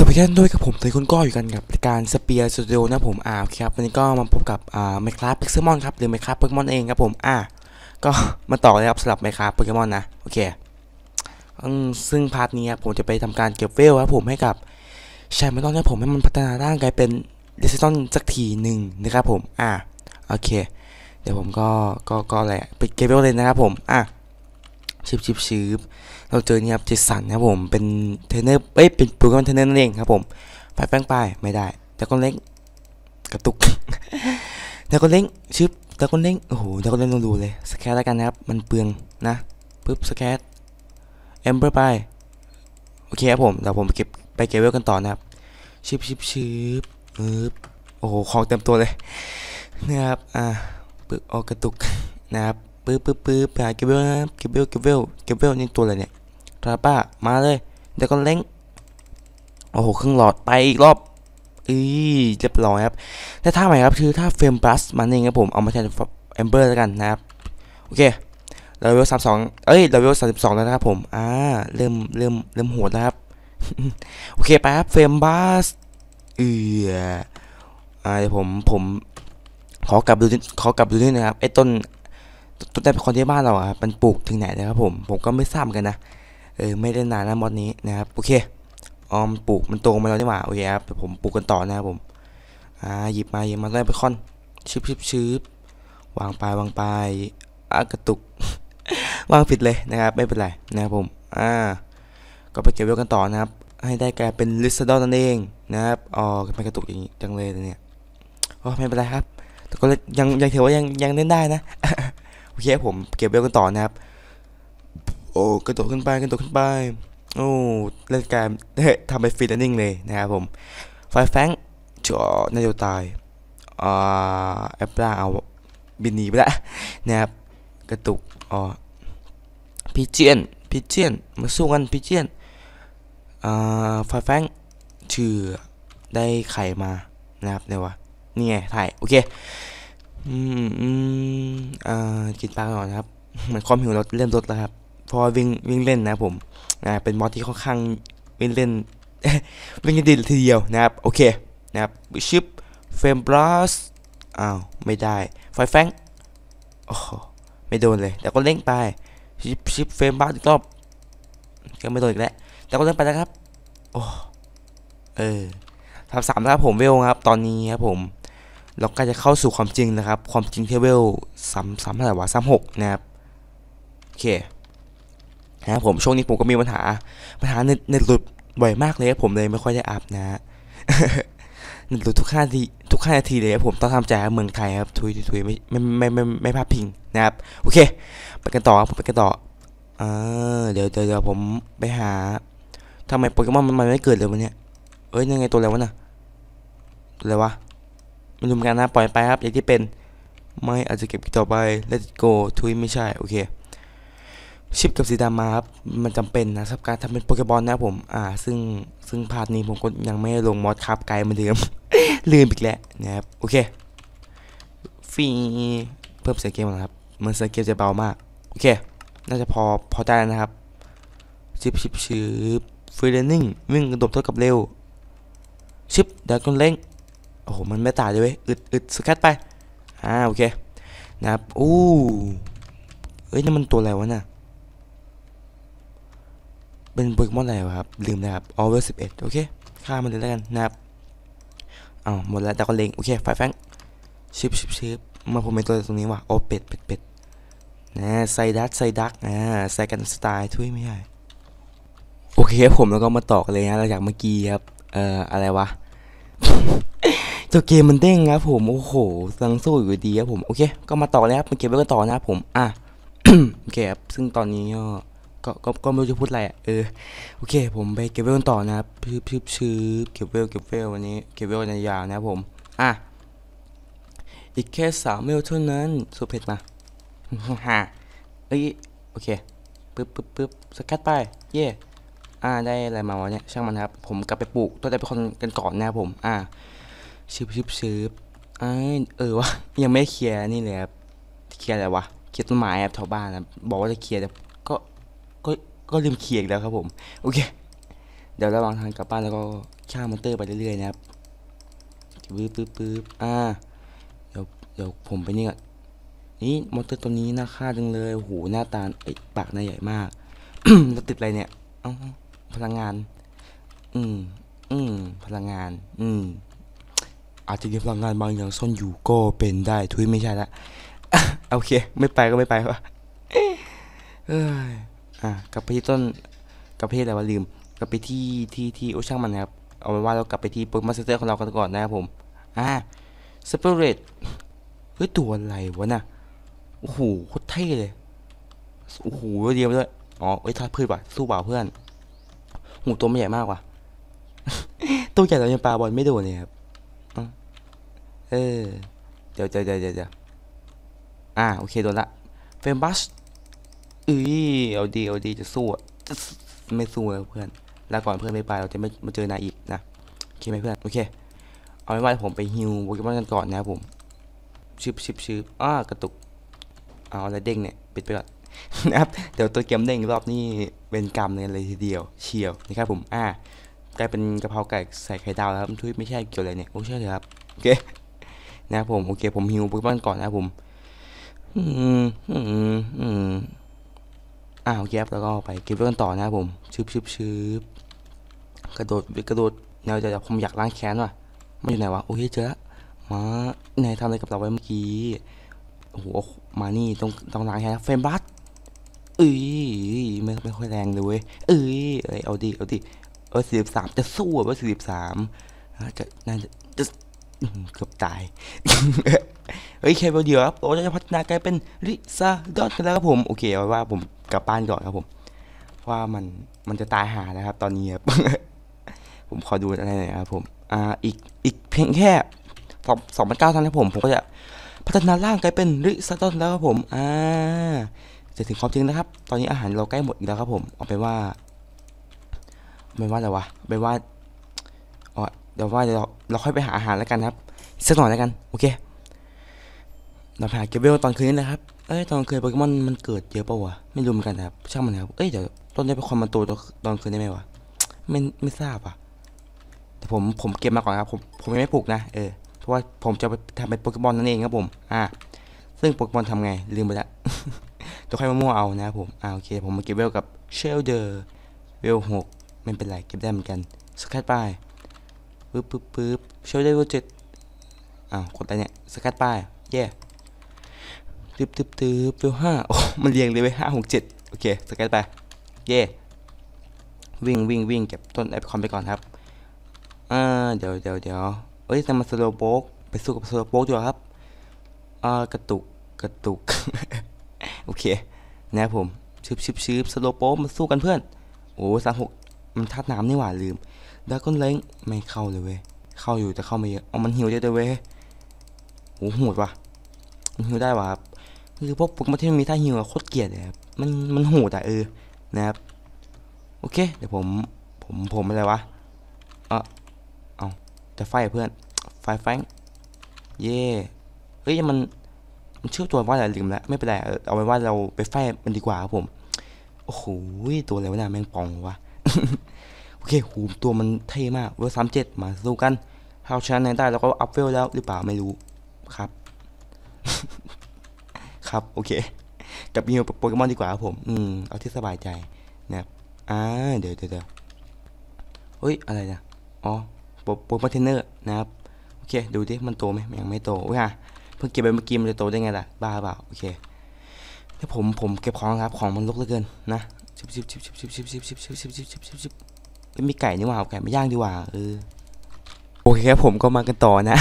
สวัสดีท่านด้วยกับผมตัวคุณก้ออยู่กันกับรายการสเปียร์สตูดิโอนะผมอ่าครับวันนี้ก็มาพบกับอ่าไมคลาสเปกซ์มอนครับหรือไมคลาสโปเกมอนเองครับผมอ่าก็มาต่อเลยครับสำหรับไมคลาสโปเกมอนนะโอเคซึ่งพาร์ทนี้ครับผมจะไปทำการเก็บเวลครับผมให้กับชายไม่ต้องให้ผมให้มันพัฒนาร่างกายเป็นดิจิตอลสักทีหนึ่งนะครับผมอ่าโอเค เดี๋ยวผมก็ก็ก็แหละไปเก็บเวลเลยนะครับผมอะ ชิบชิบชิบเราเจอเนี่ยครับเจสันนะครับผมเป็นเทรนเนอร์เอ้ยเป็นโปรแกรมเทรนเนอร์นั่นเองครับผมไปแป้งไปไม่ได้ แต่ก็เล้งกระตุกแต่ก็เล้งชึบแต่ก็เล้งโอ้โหแต่ก็เล้งลองดูเลยสแครแล้วกันนะครับ มันเปลืองนะปึ๊บสแครเอมเบอร์ไปโอเคครับผมเดี๋ยวผมเก็บไปเก็บเวลกันต่อนะครับชิบชิบชิบปึ๊บโอ้โหของเต็มตัวเลยนะครับอ่าปึ๊บออกกระตุกนะครับ ปึ๊บปึ๊บปึ๊บไปหาเก็บเวลนะเก็บเวลเก็บเวลเก็บเวลนี่ตัวอะไรเนี่ยทราป้ามาเลยเดี๋ยวก็เล้งโอ้โหครึ่งหลอดไปอีกรอบอีเรียบร้อยครับแต่ท่าใหม่ครับคือท่าเฟรมพลัสมันเองครับผมเอามาแทนเอมเบอร์แล้วกันนะครับโอเคเลเวลสามสองเอ้ยเลเวลสามสิบสองแล้วนะครับผมอ่าเริ่มเริ่มเริ่มโหดแล้วครับโอเคไปครับเฟรมบัสเอืออ่าเดี๋ยวผมผมขอกลับดูขอกลับดูนิดนะครับไอ้ต้น ต้นแต่คนที่บ้านเราอะมันปลูกถึงไหนนะครับผมผมก็ไม่ทราบกันนะเออไม่ได้นานนะมอดนี้นะครับโอเคออมปลูกมันโตมาแล้วนี่หว่าโอเคครับผมปลูกกันต่อนะครับผมอ่าหยิบมาหยิบมาได้ไปคอนชึบชึบชึบวางไปวางไปอะกระตุกวางผิดเลยนะครับไม่เป็นไรนะครับผมอ่าก็ไปเก็บเวลกันต่อนะครับ ให้ได้กลายเป็นลิสดอนนั่นเองนะครับอ๋อไม่กระตุกอย่างนี้จังเลยเนี่ยโอ้ไม่เป็นไรครับแต่ก็ยังยังถือว่ายังยังเล่นได้นะ เคผมเก็บเวลกันต่อนะครับ โอ้กระโดดขึ้นไปกระโดดขึ้นไป โอ้เล่นการเฮ้ทำไปฟรีแลนนิ่งเลยนะครับผมไฟแฟงจ่อน่าจะตายอ่าแอปล่าเอาบินหนีไปล้วนะครับกระตุกอ๋อพิเจียนพิเจียนมาสู้กันพิเจียนอ่าไฟแฟงชื่อได้ไข่มานะครับเดี๋ยววะนี่ไงถ่ายโอเค อืมอืมอ่ากินปลาก่อนนะครับ เหมือนความหิวเราเริ่มลดแล้วครับเพราะว่าวิ่งวิ่งเล่นนะผมอ่าเป็นมอสที่ค่อนข้างวิ่งเล่น วิ่งกันดีทีเดียวนะครับ โอเคนะครับชิปเฟรมบลัสอ้าวไม่ได้ไฟแฟงโอ้โหไม่โดนเลย แต่ก็เล่งไปชิปชิปเฟรมบลัสอีกรอบก็ไม่โดนอีกแล้วแต่ก็เล่นไปแล้วครับโอ้เออทำสามนะครับผมเวลครับ ตอนนี้ครับผม เราก็จะเข้าสู่ความจริงนะครับ ความจริงเทเวลสามสามเท่าไหร่วะสามหกนะครับ โอเคนะครับผมช่วงนี้ผมก็มีปัญหา ปัญหาเน็ตเน็ตหลุดบ่อยมากเลยผมเลยไม่ค่อยได้อัพนะฮะเน็ตหลุดทุกห้าทีทุกห้านาทีเลยผมต้องทำใจเมืองไทยครับทุยทุยไม่ไม่ไม่ไม่ไม่พลาดพิงนะครับ โอเค ไปกันต่อครับผมไปกันต่ออ่าเดี๋ยวเดี๋ยวเดี๋ยวผมไปหาทำไมโปเกมอนมันมันไม่เกิดเลยวันนี้เอ้ยยังไงตัวอะไรวะน่ะตัวอะไรวะ ม่รู้เหมือนกันนะปล่อยไปครับ อย่างที่เป็นไม่อาจจะเก็บต่อไป let it go ทุยไม่ใช่ โอเค ชิปกับสีดำมาครับ มันจำเป็นนะสำหรับการทำเป็นโปเกบอลนะผม อ่า ซึ่งซึ่งพาร์ทนี้ผมก็ยังไม่ลงมอดคราบไกลเหมือนเดิม ลืมอีกแล้วนะครับ โอเคฟีเพิ่มเสียงเกมนะครับเหมันเสียงเกมจะเบามาก โอเค น่าจะพอพอได้นะครับชิปชิปชิปฟรีเลนนิ่งวิ่งกระโดดเท่ากับเร็วชิปดากอนเล่ง โอ้โห มันไม่ตายเลยเว้ย อึดอึดสกัดไป อ่า โอเค นะครับ อู้เอ้ย นี่มันตัวอะไรวะน่ะ เป็นโปเกมอนอะไรวะครับ ลืมนะครับ ออเวอร์สิบเอ็ดโอเค ฆ่ามันเลยแล้วกันนะครับอ้าวหมดแล้วแต่ก็เล็ง โอเคไฟแฟงชิปชิปชิปมาผมเป็นตัวตรงนี้ว่ะโอ้เป็ดเป็ดเป็ดนะไซดักไซดักอ่าไซกันสไตล์ทุยไม่ใช่โอเคครับผมแล้วก็มาต่อกันเลยนะหลังจากเมื่อกี้ครับ เอ่อ อะไรวะ ตัวเกมมันเด้งครับผมโอ้โหสังสู้อยู่ดีครับผมโอเค ก็มาต่อเลยครับมาเก็บไว้กันต่อนะครับผมอะโอเคครับซึ่งตอนนี้ก็ก็ก็ไม่รู้จะพูดอะไรอะเออโอเค ผมไปเก็บเวลกันต่อนะครับชืบชืบชืบเก็บเวลเก็บเวลวันนี้เก็บเวลในยาวนะครับผมอะอีกแค่สามเวลเท่านั้นสุเพชรมาฮ่าเอ้ยโอเคปึ๊บปึ๊บปึ๊บสกัดไป เย่อ่าได้อะไรมาวะเนี่ยช่างมันครับ ผมกลับไปปลูกต้นไม้เป็นคนกันก่อนนะครับผม อ่า ชืบชืบชืบไอเออวะยังไม่เคลียร์นี่เลยครับเคลียร์อะไรวะเคลียร์ต้นไม้ครับแถวบ้านนะบอกว่าจะเคลียร์แต่ก็ก็ก็ลืมเคลียร์อีกแล้วครับผมโอเค เดี๋ยวระหว่างทางกลับบ้านแล้วก็ฆ่ามอนเตอร์ไปเรื่อยๆนะครับปึ๊บปึ๊บปึ๊บอ่าเดี๋ยวเดี๋ยวผมไปนี่ก่อนนี่มอนเตอร์ตัวนี้น่าฆ่าจังเลยโอ้โหหน้าตาเอ้ปากหน้าใหญ่มากแล้วติดอะไรเนี่ยเอ้าพลังงาน อืมอืมพลังงาน อืม อาจจะมีพลังงานบางอย่างซ่อนอยู่ก็เป็นได้ทุยไม่ใช่ละโอเค ไม่ไปก็ไม่ไปวะเอ้ยอะกลับไปที่ต้นกลับไปที่อะไรวะลืม กลับไปที่ที่ที่โอช่างมันนะครับ เอาไว้ว่าเรากลับไปที่โปเกมอนเซ็นเตอร์ของเรากันก่อนนะครับผม อ่าสเปเรตเฮ้ยตัวอะไรวะน่ะโอ้โหโคตรเท่เลยโอ้โหเดียวเลยอ๋อเอ้ยทาดพืชว่ะสู้เปล่าเพื่อนหูตัวไม่ใหญ่มากว่ะตัวใหญ่เรายังปลาบอลไม่โดนเลยครับ เออ เดี๋ยวเดี๋ยวเดี๋ยวเดี๋ยวอ่า โอเค โดนละ เฟมบัสเอ้ยเอาดี เอาดี จะสู้อะจะไม่สู้เลยเพื่อน แลาก่อนเพื่อนไม่ไป เราจะไม่มาเจอนายอีกนะ โอเคไหมเพื่อน โอเค เอาไว้ว่าผมไปฮิวโปเกมอนกันก่อนนะครับผมชิบชิบชิบอ้ากระตุก เอาอะไรเด้งเนี่ย ปิดไปก่อนนะครับเดี๋ยวตัวเกมเด้งรอบนี่เป็นกรรมเลยทีเดียว เชียวนะครับผม อ่ากลายเป็นกะเพราไก่ใส่ไข่ดาวแล้วครับทุยไม่ใช่เกี่ยวอะไรเนี่ยโอ้ใช่เลยครับ โอเค นะครับผมโอเคผมฮิวโปเกมอนก่อนนะครับผมอืมอืมอืมอ่าโอเคครับแล้วก็ไปเก็บเรื่องต่อนะครับผมชืบชืบชืบกระโดดกระโดดแนวจะผมอยากล้างแค้นว่ะมันอยู่ไหนวะโอ้ยเจอละมานายทำอะไรกับเราไว้เมื่อกี้โอ้โหมานี่ต้องต้องล้างแค้นเฟมบัสเอ้ยไม่ไม่ค่อยแรงเลยเว้ยเอ้ยเอ้ยเอาดิเอาดิเออสี่สิบสามจะสู้อะว่าสี่สิบสามจะน่าจะจะ เกือบตาย เฮ้ยแค่เดียวครับเราจะพัฒนากลายเป็นริซาดอนกันแล้วครับผม โอเคเอาไว้ว่าผมกลับบ้านก่อนครับผม ว่ามันมันจะตายหานะครับ ตอนนี้ครับ ผมขอดูอะไรหน่อยครับผม อ่า อีกอีกเพียงแค่สองสองพันเก้าท่านั้นครับผม ผมก็จะพัฒนาร่างกลายเป็นริซาดอนแล้วครับผม อ่าจะถึงความจริงนะครับ ตอนนี้อาหารเราใกล้หมดอีกแล้วครับผม เอาไปว่า ไม่ว่าอะไรวะ ไม่ว่า เดี๋ยวว่าเดี๋ยวเราค่อยไปหาอาหารแล้วกันครับสักหน่อยแล้วกัน โอเค เราหาเก็บเวลตอนคืนนี้นะครับ เอ้ยตอนคืนโปเกมอนมันเกิดเยอะปะวะ ไม่รู้เหมือนกันนะครับ ช่างมันนะครับ เอ้ยเดี๋ยวต้นได้เป็นคนมาตัวตอนคืนได้ไหมวะ ไม่ไม่ทราบอะ แต่ผมผมเก็บมาก่อนครับ ผมผมยังไม่ปลูกนะ เออ เพราะว่าผมจะไปทำเป็นโปเกมอนนั่นเองครับผม อ่า ซึ่งโปเกมอนทำไงลืมไปละจะค่อยมามั่วเอานะครับผม อ่าโอเค ผมมาเก็บเวลกับเชลเดอร์เวลหกไม่เป็นไรเก็บได้เหมือนกันสกัดป้าย ปึ๊บปึ๊บปึ๊บเชลเดอร์เวเจ็ดอ้าวกดอะไรเนี่ย สกัดป้ายเย่ตึบตึบตึบเวลห้าโอ้ มันเรียงเลยไปห้าหกเจ็ดโอเค สกัดไป เย่วิ่งวิ่งวิ่งเก็บต้นไอปคอนไปก่อนครับ อ่า เดี๋ยวเดี๋ยวเดี๋ยวเอ้ยแต่มาสโลโบกไปสู้กับสโลโบกดีกว่าครับ อ่ากระตุก กระตุก โอเค นะครับผมชืบชืบชืบสโลโปมาสู้กันเพื่อน โอ้สามหกมันทัดน้ำนี่หว่าลืม ดาก้อนเล้งไม่เข้าเลยเว้ย เข้าอยู่แต่เข้าไม่เยอะเอามันหิวได้ด้วยเว้ยโอ้โหดว่ะมันหิวได้ว่ะครับคือพวกปกมอนที่มันมีท่าหิวอะโคตรเกลียดเลยครับมันมันโหดอะเออนะครับ โอเค เดี๋ยวผมผมผมอะไรวะเออเอาจะไฟเพื่อนไฟแฟงเย่เฮ้ยมันมันชื่อตัวว่าอะไรลืมแล้วไม่เป็นไรเออเอาไว้ว่าเราไปไฟมันดีกว่าครับผม โอ้โหตัวอะไรวะเนี่ยแมงป่องวะ โอเคหูตัวมันเท่มากเวลสามเจ็ดมาสู้กันถ้าเราชนะได้เราก็อัพเวลแล้วหรือเปล่าไม่รู้ครับ ครับโอเคกับมีโปเกมอนดีกว่าครับผม อืม เอาที่สบายใจนะครับอ่าเดี๋ยวเดี๋ยวเดี๋ยวเฮ้ย อะไรนะ อ๋อโปโปเกมอนเทนเนอร์นะครับ โอเค ดูดิ มันโตไหมยังไม่โตโอ้ยฮะเพิ่งเก็บไปเมื่อกี้มันจะโตได้ไงล่ะ บ้าเปล่า โอเคถ้าผม ผมเก็บของครับ ของมันรกเหลือเกินนะชิบชิบชิบชิบชิบชิบชิบชิบชิบชิบชิบชิบ ชิบชิบมีไก่นี่ว่าเอาไก่ม่ย่างดีกว่าเออโอเคครับผมก็มากันต่อนะ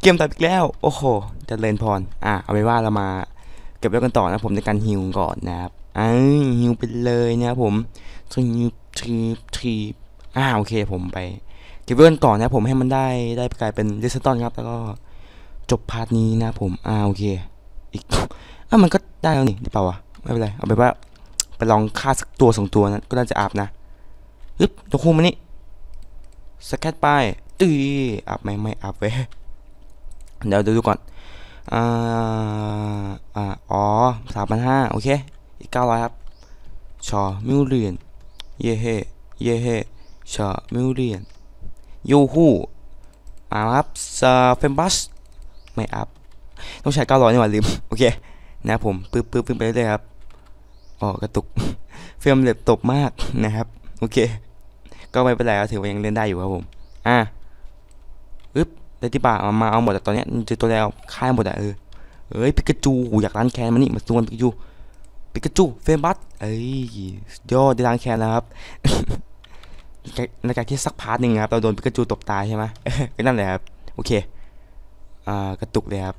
เกมตัดอีกแล้ว โอ้โหจะเริญพรอะเอาไว้ว่าเรามาเก็บไว้กันต่อนะผมในการฮิวก่อนนะครับอ้ยฮิวไปเลยนะครับผมทีบทีบทีอ่าโอเคผมไปเก็บไว้กันต่อนะผมให้มันได้ได้กลายเป็นเดสตอนครับ แล้วก็จบพาร์ทนี้นะผมอ่าโอเค อีกอะมันก็ได้แล้วนี่หรือเปล่าวะไม่เป็นไรเอาไปว่าไปลองฆ่าสักตัวสองตัวนั้นก็น่าจะอาบนะ อึ๊บตัวคู่มานี่สแกตไปตีอาบไหมไม่อาบเว้เดี๋ยวดูก่อนอ่าอ่าอ๋อสามพันห้าโอเค อีกเก้าร้อยครับชอมิลเลียนเย่เฮเย่เฮชอมิลเลียนยูฮูอ่าครับเฟมบัสไม่อัพต้องใช้900นี่หว่าลืมโอเคนะผมปึ๊บปึ๊บปึ๊บไปเรื่อยๆครับอ๋อกระตุกเฟรมเร็วตบมากนะครับ โอเค ก็ไม่เป็นไรครับถือว่ายังเล่นได้อยู่ครับผม อะอึ๊บได้ที่ป่าเอามาเอาหมดแต่ตอนนี้เจอตัวแล้วค่ายหมดอะเออเอ้ยปิกาจูอยากล้านแค้นมานี่มาส่วนปิกาจูปิกาจูเฟมบัสเอ้ยยอดได้ล้านแค้นแล้วครับในการที่สักพาร์ทหนึ่งครับเราโดนปิกาจูตบตายใช่ไหมก็นั่นแหละครับโอเคอ่ากระตุกเลยครับ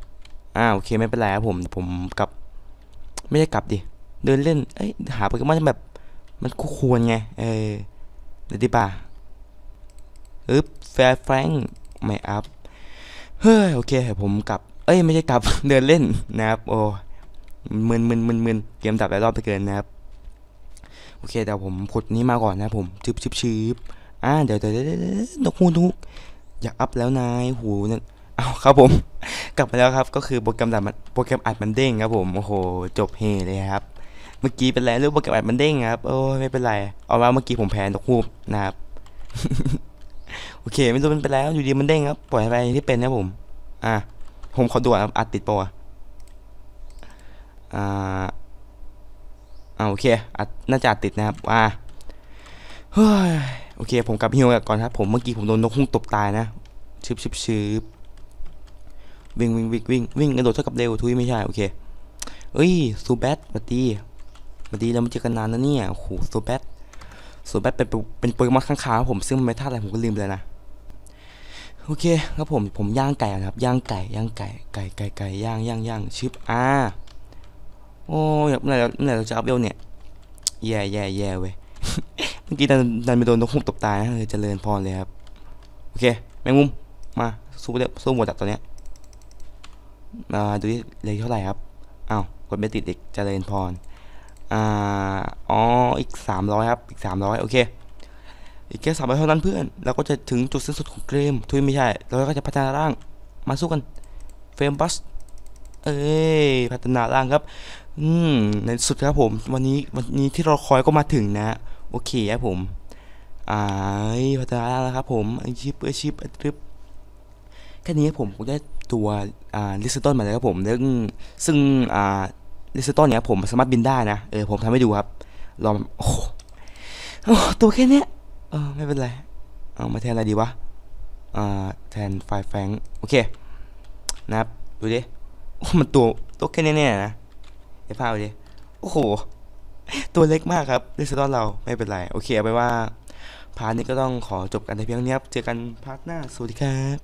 อ่าโอเคไม่เป็นไรครับผมผมกลับ ไม่ได้กลับดิเดินเล่นเอ้ยหาโปเกมอนแบบ มันคู่ควรไงเออ เดี๋ยวดิป่ะอึ๊บแฟร์แฟรงไม่อัพ เฮ้ย โอเค ผมกลับ เอ้ย ไม่ใช่กลับ เดินเล่นนะครับ โอ้มึนมึนมึนมึนเกมดับหลายรอบไปเกินนะครับ โอเค แต่ผมขุดนี้มาก่อนนะผมชึบชึบชึบอ่า เดี๋ยวเดี๋ยวเดี๋ยวนกฮูนุกอยากอัพแล้วนายหูนั่นเอาครับผม กลับมาแล้วครับ ก็คือโปรแกรมดับโปรแกรมอัดมันเด้งครับผม โอ้โห จบเฮเลยครับ เมื่อกี้เป็นไรรูปโปรแกรมอัดมันเด้งครับโอ้ยไม่เป็นไร เอาว่าเมื่อกี้ผมแพ้นกฮูกนะครับ โอเค ไม่รู้มันเป็นแล้วอยู่ดีมันเด้งครับ ปล่อยไปที่เป็นนะผม อะ ผมขอดูครับอัดติดปะวะอ่าอ่าโอเคอัดน่าจะอัดติดนะครับว่าเฮ้ยโอเค ผมกลับฮิวก่อนครับ ผมเมื่อกี้ผมโดนนกฮูกตบตายนะชึบชึบชึบวิ่งวิ่งวิ่งวิ่งวิ่งกระโดดเท่ากับเร็วทุยไม่ใช่ โอเคเอ้ยซูแบทมา ดีมาดีเราไม่เจอกันนานแล้วเนี่ยโอ้โหซูแบทโซแบทเป็นเป็นโปเกมอนข้างคาผมซึ่งมันไม่ท่าอะไรผมก็ลืมไปแล้วนะโอเคครับผมผมย่างไก่นะครับย่างไก่ย่างไก่ไก่ไก่ไก่ย่างย่างย่างชึบอ่าโอ้ยเมื่อไหร่เมื่อไหร่เราจะอัพเวลเนี่ยแย่แย่แย่เว้ยเมื่อกี้ดันดันไปโดนนกฮูกตบตายนะเออเจริญพรเลยครับโอเคแมงมุมมาสู้เดี๋ยวสู้หมดจากตัวเนี้ยมาดูดิเลยเท่าไหร่ครับอ้าวกดไม่ติดอีกเจริญพร อ่าอ๋ออีกสามร้อยครับ อีกสามร้อยโอเค อีกแค่สามร้อยเท่านั้นเพื่อน เราก็จะถึงจุดสิ้นสุดของเกม ทุยไม่ใช่ เราก็จะพัฒนาร่าง มาสู้กัน เฟรมบัส เอ้ย พัฒนาร่างครับ อืม ในสุดครับผม วันนี้ วันนี้ที่เราคอยก็มาถึงนะ โอเคครับผม อ่าพัฒนาร่างแล้วครับผมอชิปไอชิปอทริปแค่นี้ผมผมได้ตัว อ่า ลิสตันมาแล้วครับผมซึ่งซึ่ง อ่า ลิสตันเนี่ยผมสามารถบินได้นะ เออผมทำให้ดูครับลองโอ้โหโอ้ตัวแค่เนี้ยเออไม่เป็นไร เอามาแทนอะไรดีวะอ่าแทนไฟแฟงโอเค นะครับดูดิโอ้มันตัวตัวแค่เนี้ยนะเดี๋ยวพาดิโอ้โห ตัวเล็กมากครับลิสตอนเราไม่เป็นไรโอเคเอาไปว่าพาร์ทนี้ก็ต้องขอจบกันในเพียงนี้ครับเจอกันพาร์ทหน้าสวัสดีครับ